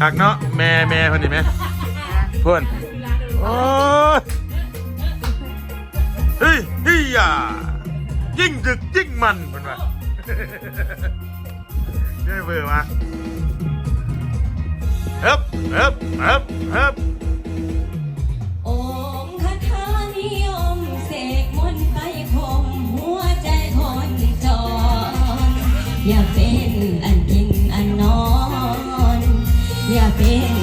คักเนาะแม่แม่เพิ่นนี่ไหมเพิ่นโอ้ยเฮ้ยเฮียยิ่งดึกยิ่งมันเพิ่นว่าได้เบอร์มาเฮ้บเฮ้บเฮ้บเฮ้บองค์คาถานิยมเสกมนต์ไปคมหัวใจคนจรอย่าเป็น อย่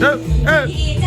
อย่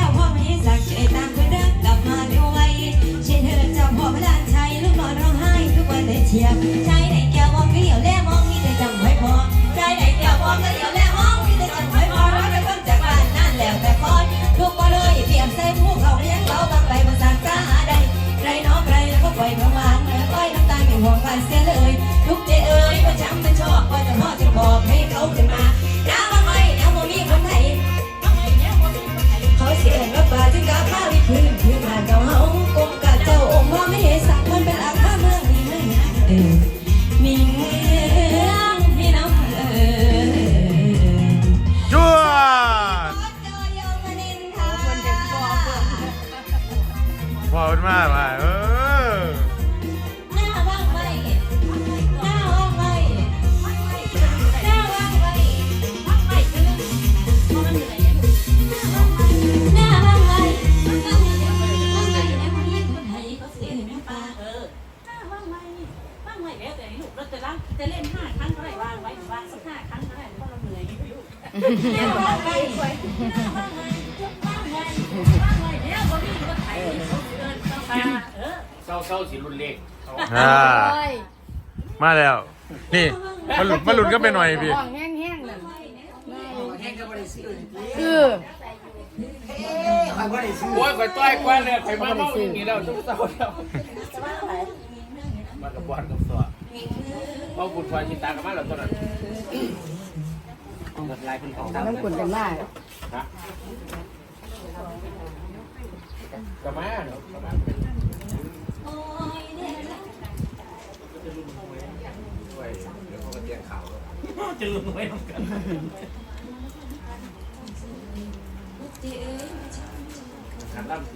เศร้าเศร้าสิรุ่นเลขอ่ามาแล้ว นี่มาหลุดมาหลุดก็ไปหน่อยพี่ห้องแห้งแห้งก็ไม่ได้ซื้อคือโอ้ยข่อยต้อยกว่าเลยข่อยมาเมาอย่างนี้แล้วทุกเศร้าแล้วมากับบอลกับตัวเพราบุญควายชิตากับมาแล้วตอนนั้น เป็นของทำน้ำกุ่นกันมากฮะกับมาเนาะกับมาโอ้ยเนี่ยด้วยเดี๋ยวเขาก็เตียงข่าวจะลุงไว้ทำกันเจ๊เอ้ยขันตั้มสิ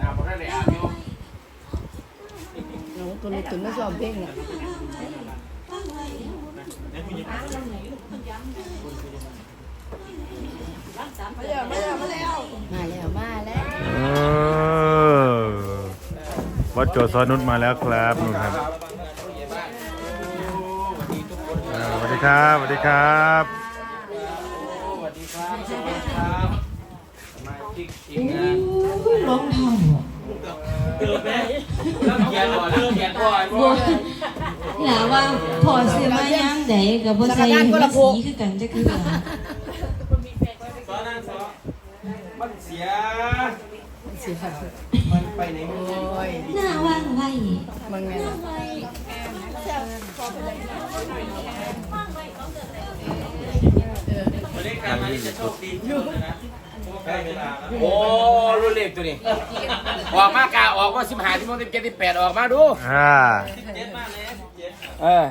น้าพอได้เลยอะพี่หนูตุนตุนไม่ชอบเพลงอะ มาแล้วมาแล้วมาแล้วมาแล้วมาแล้ววัดโจซอนุชมาแล้วครับนู่นครับอ่าสวัสดีครับสวัสดีครับสวัสดีครับสวัสดีครับมาจิกทีมงานร้องเท่าเติมไหมเริ่มเขียนก่อนเริ่มเขียนก่อนบัว หลาว่าพอซื้อมาย่างใดกับบัวใส่ให้มันสีคือกันจะคือซ้อนนั่นซ้อนมันเสียสิค่ะมันไปไหนไม่โอ้หน้าว่างไว้มันไงล่ะมาเล่นการมานี่จะโชคดีที่สุดเลยนะโอ้รุ่นเล็กตัวนี้ ออกมากาออกมาสิบห้าสิบหกสิบเจ็ดสิบแปดออกมาดูอ่าเออ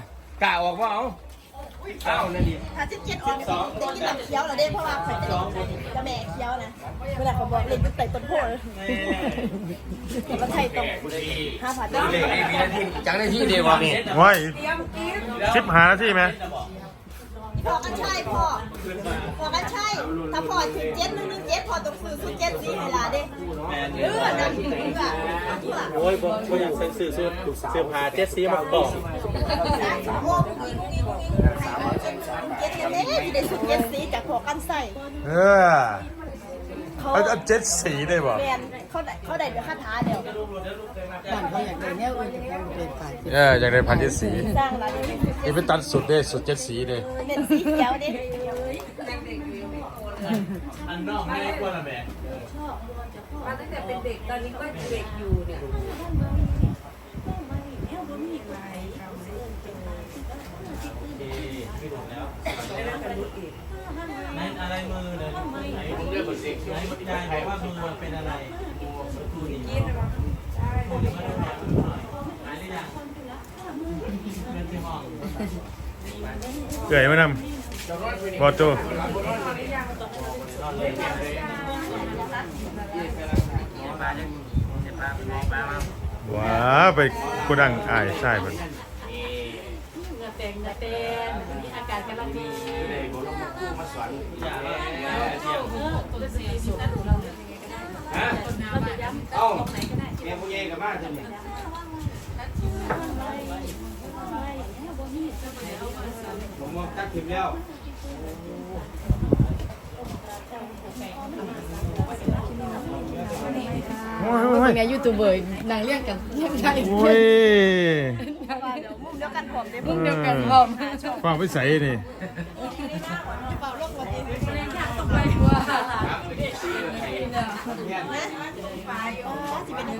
กะออกว่าเอาเก้านั่นดิถ้าสิบเจ็ดออกเนี่ยได้กินน้ำเคี้ยวเหรอเด้เพราะว่าข่อยจะจะแม่เคี้ยวนะ เวลาเขาบอกเล่นตั้งแต่ต้นโพเลยแล้วไทยตรงห้าพันรุ่นเล็กนี่มีหน้าที่จังได้ที่เดียววะนี่ไว้สิบหานาทีไหม พอกันใช่พ่อพอกันใช่ถ้าพ่อถึงเจ็ดหนึ่งหนึ่งเจ็ดพ่อต้องซื้อสุดเจ็ดสีให้หลานเด้เออนั่นเออเพื่อโอ้ยบ่บ่อยากใส่สื่อสุดเสื้อผ้าเจ็ดสีมาบอกโอ้พรุ่งนี้พรุ่งนี้พรุ่งนี้ใครเอาเจ็ดเจ็ดเด้ที่ได้สุดเจ็ดสีจากพอกันใส่เออเขาเอาเอาเจ็ดสีได้บ่แมน เขาได้เขาได้เดี๋ยวคาถาเดียวบ้านเขาอยากได้แนวอื่นแต่เขาเป็นฝ่ายเอออยากได้พันเจ็ดสีสร้างร้านนี้นี่เป็นตัดสุดเด้สุดเจ็ดสีเด้เป็นสีเขียวเด้อันนอกไม่ได้กลัวละแม่มาตั้งแต่เป็นเด็กตอนนี้ก็เด็กอยู่เนี่ย ไม่ถูกแล้วไหนอะไรมือเนี่ยไหนผมเรียกว่าเด็กไหนยายบอกว่ามือมันเป็นอะไรดูนี่กินหรอเปล่าใช่ผมจะมาดูแลหน่อยหายหรือยังเป็นที่ห้องเกยมานำบอโจ ว้าไปกูดังอายใช่มันเงือเต็งเงือเต็งมีอากาศกำลังดีเออตัวสีสุดแล้วเราเนี่ยเราจะย้ำตรงไหนก็ได้แม่ผู้ใหญ่กับบ้านจะมีผมมองตัดทิมแล้วโอ้ยโอ้ย เป็นไงยูทูบเบอร์นางเรียกกันเรียกใช่โอ้ยมุมเดียวกันผมเด้มึงเดียวกันพร้อมฟังไปใส่นี่เป่าโรคปกติว่าอ๋อสิเป็นอย่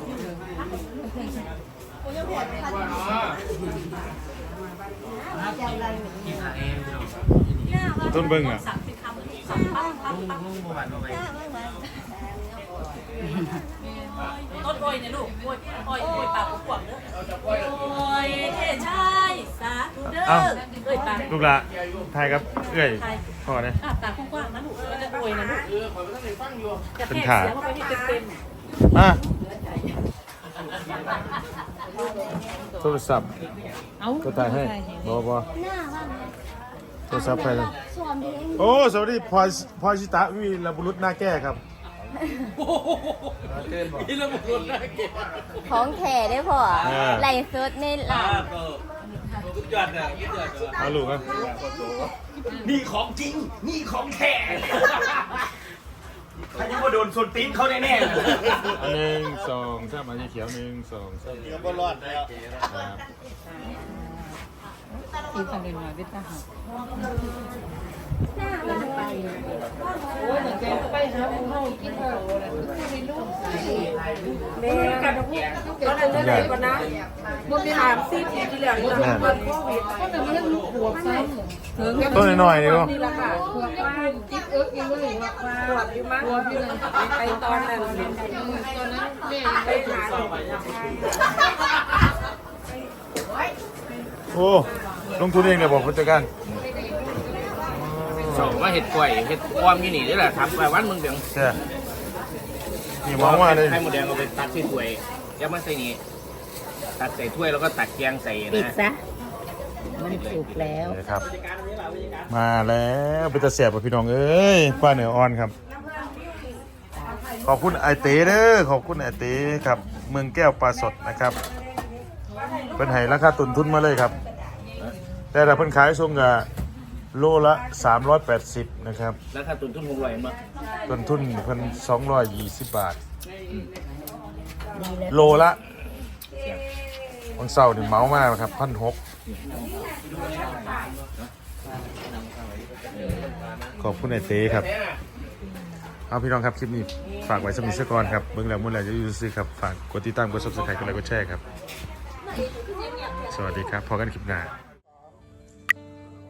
างนี้โอ้ยยังปวดพันต้นเบิ้งอะสั่งสินค้ามือสั่งปั๊บปั๊บปั๊บต้นโอยเนี่ยลูกโอยโอยโอยปากกวางเด้อโอยเท่ใช่สาธุเด้อเอ้ยปากลูกละไทยครับเอ้ยพอเนี่ยปากกว้างๆนะลูกจะโอยนะลูกจะเป็นแทกขาเสียงเข้าไปให้เต็มมาโทรศัพท์เอาก็ถ่ายให้บอบอ ทรศัพท์ใครเลยโอ้ สวัสดีพลอยพลอยชิตะวีรบุรุษหน้าแก้ครับที่เราบอกนะเก๋ของแท้ได้พอเออ ไหลสุดในหลังทุกยอดเนี่ยทุกยอดเลยเอาลูกครับนี่ของจริง นี่ของแท้ใครจะมาโดนส่วนตีนเขาแน่ๆเลยอันหนึ่งสองสามอันนี้เขียวหนึ่งสองสามเดี๋ยวก็รอดแล้ว ครับอีกคนหนึ่งมาวิทย์ทหารแม่กันทุกก็เลยเลิกกันนะมันมีถามซีทีที่เลือนี่ละมันโควิดก็เลยมาเล่นลูกหัวซ้ำต้นหน่อยๆนี่ก็นี่ละค่ะหัวบ้านจิ๊บเอิ๊กยังเลยหัวอยู่มั้งหัวพี่เลยไปตอนนั้นตอนนั้นแม่ไปหา โอ้ลงทุนเองเลยบอกผู้จัดการสองว่าเห็ดกล้วยเห็ดความยี่นี่นี่แหละทำไปวันมึงเดียวใช่นี่มองว่าเลยให้หมดแดงเอาไปตัดใส่ถ้วยแล้วมาใส่นี่ตัดใส่ถ้วยแล้วก็ตักแกงใส่ปิดนะซะมันสุกแล้วนี่ครับ มาแล้วเป็นตาเสียบพี่น้องเอ้ยป้าเหนือออนครับ ขอบคุณไอเต้เด้อขอบคุณไอเต้ครับ เมืองแก้วปลาสดนะครับเป็นไห้ราคาตุนทุนมาเลยครับ แต่ถ้าเพิ่นขายส่งกับโลละ 380 นะครับแล้วถ้าตุนทุนหกร้อยมั้งต้นทุนเพิ่น220 บาท โลละวันเสาร์นี่เหมามากครับพันหกขอบคุณไอเต้ครับ เอาพี่น้องครับ คลิปนี้ ฝากไว้สมิสกรครับเบื้องแล้วเมื่อไหร่จะอยู่ซื้อครับ ฝากกดติดตามกด subscribe กดไลค์กดแชร์ครับ สวัสดีครับ พอกันคลิปหน้า